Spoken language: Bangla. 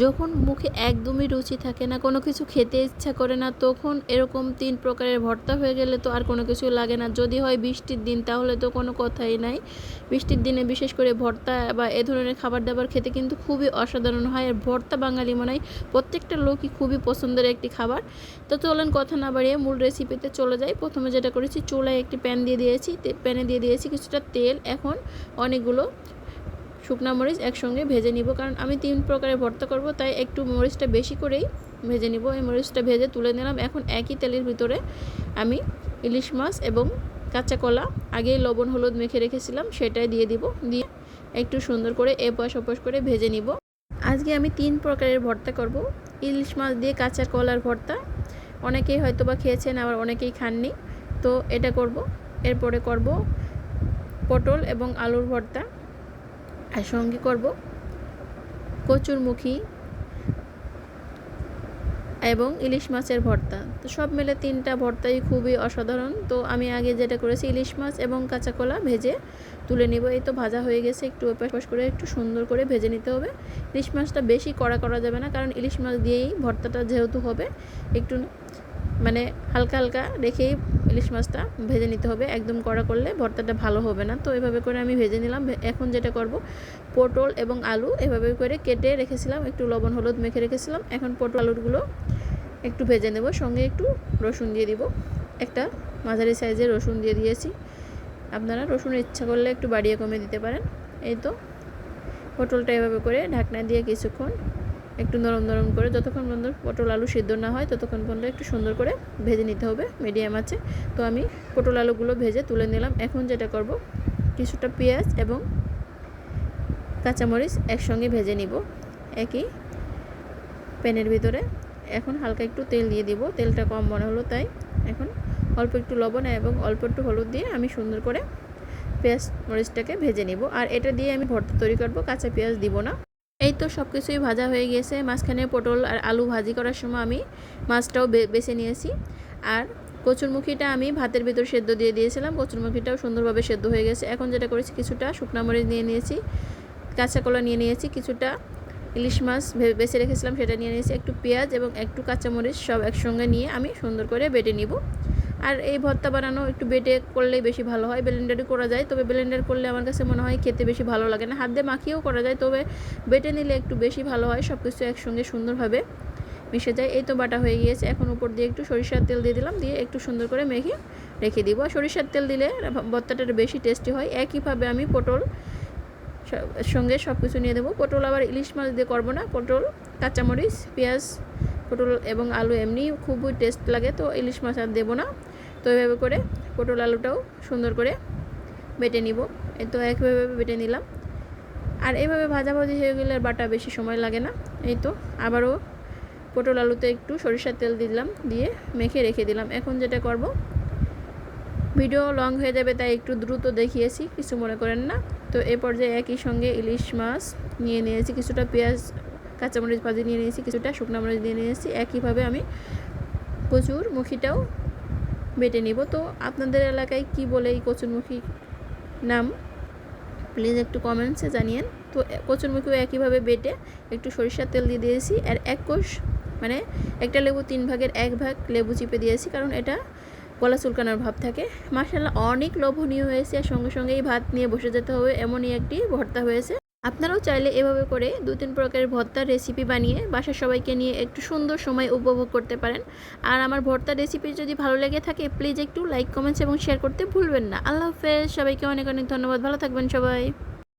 যখন মুখে একদমই রুচি থাকে না, কোনো কিছু খেতে ইচ্ছা করে না, তখন এরকম তিন প্রকারের ভর্তা হয়ে গেলে তো আর কোনো কিছু লাগে না। যদি হয় বৃষ্টির দিন, তাহলে তো কোনো কথাই নাই। বৃষ্টির দিনে বিশেষ করে ভর্তা বা এ ধরনের খাবার দাবার খেতে কিন্তু খুবই অসাধারণ হয়। আর ভর্তা বাঙালি মনে হয় প্রত্যেকটা লোকই খুবই পছন্দের একটি খাবার। তো চলেন কথা না বাড়িয়ে মূল রেসিপিতে চলে যাই। প্রথমে যেটা করেছি, চুলায় একটি প্যান দিয়ে দিয়েছি। প্যানে দিয়ে দিয়েছি কিছুটা তেল। এখন অনেকগুলো শুকনা মরিচ একসঙ্গে ভেজে নিব, কারণ আমি তিন প্রকারের ভর্তা করব, তাই একটু মরিচটা বেশি করেই ভেজে নিব। এই মরিচটা ভেজে তুলে নিলাম এখন একই তেলের ভিতরে আমি ইলিশ মাছ এবং কাঁচা কলা। আগেই লবণ, হলুদ মেখে রেখেছিলাম, সেটাই দিয়ে দিব। দিয়ে একটু সুন্দর করে এপাশ ওপাশ করে ভেজে নিব। আজকে আমি তিন প্রকারের ভর্তা করব, ইলিশ মাছ দিয়ে কাঁচা কলার ভর্তা। অনেকেই হয়তো বা খেয়েছেন, আবার অনেকেই খাননি। তো এটা করব, এরপরে করব পটল এবং আলুর ভর্তা। আর সঙ্গে করব। কচুরমুখী এবং ইলিশ মাছের ভর্তা। তো সব মিলে তিনটা ভর্তাই খুবই অসাধারণ। তো আমি আগে যেটা করেছি, ইলিশ মাছ এবং কাঁচা কলা ভেজে তুলে নিব। এই তো ভাজা হয়ে গেছে, একটু ওপাশ করে একটু সুন্দর করে ভেজে নিতে হবে। ইলিশ মাছটা বেশি কড়া করা যাবে না, কারণ ইলিশ মাছ দিয়েই ভর্তাটা যেহেতু হবে, একটু মানে হালকা হালকা রেখেই ইলিশ মাছটা ভেজে নিতে হবে। একদম কড়া করলে ভর্তাটা ভালো হবে না। তো এভাবে করে আমি ভেজে নিলাম। এখন যেটা করব, পটল এবং আলু এভাবে করে কেটে রেখেছিলাম। একটু লবণ, হলুদ মেখে রেখেছিলাম। এখন পটল আলুগুলো একটু ভেজে নেব। সঙ্গে একটু রসুন দিয়ে দিব। একটা মাঝারি সাইজের রসুন দিয়ে দিয়েছি। আপনারা রসুন ইচ্ছা করলে একটু বাড়িয়ে কমে দিতে পারেন। এই তো, পটলটা এভাবে করে ঢাকনা দিয়ে কিছুক্ষণ একটু নরম নরম করে যতক্ষণ পর্যন্ত পটল আলু সিদ্ধ না হয় ততক্ষণ পর্যন্ত একটু সুন্দর করে ভেজে নিতে হবে মিডিয়াম আছে। তো আমি পটল আলুগুলো ভেজে তুলে নিলাম। এখন যেটা করব, কিছুটা পেঁয়াজ এবং কাঁচামরিচ একসঙ্গে ভেজে নিব, একই প্যানের ভিতরে। এখন হালকা একটু তেল দিয়ে দিব, তেলটা কম মনে হলো তাই। এখন অল্প একটু লবণ এবং অল্প একটু হলুদ দিয়ে আমি সুন্দর করে পেঁয়াজ মরিচটাকে ভেজে নিব। আর এটা দিয়ে আমি ভর্তা তৈরি করব, কাঁচা পেঁয়াজ দিব না। এই তো সব কিছুই ভাজা হয়ে গিয়েছে মাঝখানে পটল আর আলু ভাজি করার সময় আমি মাছটাও বেছে নিয়েছি। আর কচুরমুখিটা আমি ভাতের ভিতর সেদ্ধ দিয়ে দিয়েছিলাম। কচুরমুখিটাও সুন্দরভাবে সেদ্ধ হয়ে গেছে। এখন যেটা করেছি, কিছুটা শুকনা মরিচ নিয়ে নিয়েছি, কাঁচা কলা নিয়ে নিয়েছি, কিছুটা ইলিশ মাছ বেছে রেখেছিলাম, সেটা নিয়ে নিয়েছি, একটু পেঁয়াজ এবং একটু কাঁচামরিচ সব একসঙ্গে নিয়ে আমি সুন্দর করে বেটে নিব। আর এই ভর্তা বানানো একটু বেটে করলেই বেশি ভালো হয় ব্লেন্ডারই করা যায়। তবে ব্লেন্ডার করলে আমার কাছে মনে হয় খেতে বেশি ভালো লাগে না। হাত দিয়ে মাখিয়েও করা যায়, তবে বেটে নিলে একটু বেশি ভালো হয় সব কিছু একসঙ্গে সুন্দরভাবে মিশে যায়। এই তো বাটা হয়ে গিয়েছে। এখন উপর দিয়ে একটু সরিষার তেল দিয়ে দিলাম, দিয়ে একটু সুন্দর করে মেখে রেখে দিব। সরিষার তেল দিলে ভর্তাটা বেশি টেস্টি হয়। একইভাবে আমি পটল সঙ্গে সব কিছু নিয়ে দেবো পটল আবার ইলিশ মাছ দিয়ে করব না। পটল, কাঁচামরিচ, পেঁয়াজ, পটল এবং আলু এমনি খুবই টেস্ট লাগে, তো ইলিশ মাছ আর দেবো না। তো এভাবে করে পটল আলুটাও সুন্দর করে বেটে নিব। এই তো একভাবে বেটে নিলাম। আর এইভাবে ভাজাভাজি হয়ে গেলে বাটা বেশি সময় লাগে না। এই তো আবারও পটল আলুতে একটু সরিষার তেল দিলাম, দিয়ে মেখে রেখে দিলাম। এখন যেটা করব, ভিডিও লং হয়ে যাবে তাই একটু দ্রুত দেখিয়েছি, কিছু মনে করেন না। তো এ পর্যায়ে একই সঙ্গে ইলিশ মাছ নিয়ে নিয়েছি, কিছুটা পেঁয়াজ, কাঁচামরিচ ভাজি নিয়ে নিয়েছি, কিছুটা শুকনো মরিচ দিয়ে নিয়েছি। একইভাবে আমি কচুর মুখিটাও বেটে নিব। তো আপনাদের এলাকায় কি বলে এই কচুরমুখী নাম? প্লিজ একটু কমেন্টসে জানিয়েন। তো কচুরমুখীও একইভাবে বেটে একটু সরিষার তেল দিয়ে দিয়েছি আর এক কোষ মানে একটা লেবু তিন ভাগের এক ভাগ লেবু চিপে দিয়েছি কারণ এটা গলা চুলকানোর ভাব থাকে। মাসাল্লাহ অনেক লোভনীয় হয়েছে আর সঙ্গে সঙ্গে এই ভাত নিয়ে বসে যেতে হবে এমনই একটি ভর্তা হয়েছে। আপনারাও চাইলে এভাবে করে দু তিন প্রকারের ভর্তার রেসিপি বানিয়ে বাসার সবাইকে নিয়ে একটু সুন্দর সময় উপভোগ করতে পারেন। আর আমার ভর্তার রেসিপি যদি ভালো লেগে থাকে প্লিজ একটু লাইক কমেন্টস এবং শেয়ার করতে ভুলবেন না। আল্লাহ হাফেজ। সবাইকে অনেক অনেক ধন্যবাদ। ভালো থাকবেন সবাই।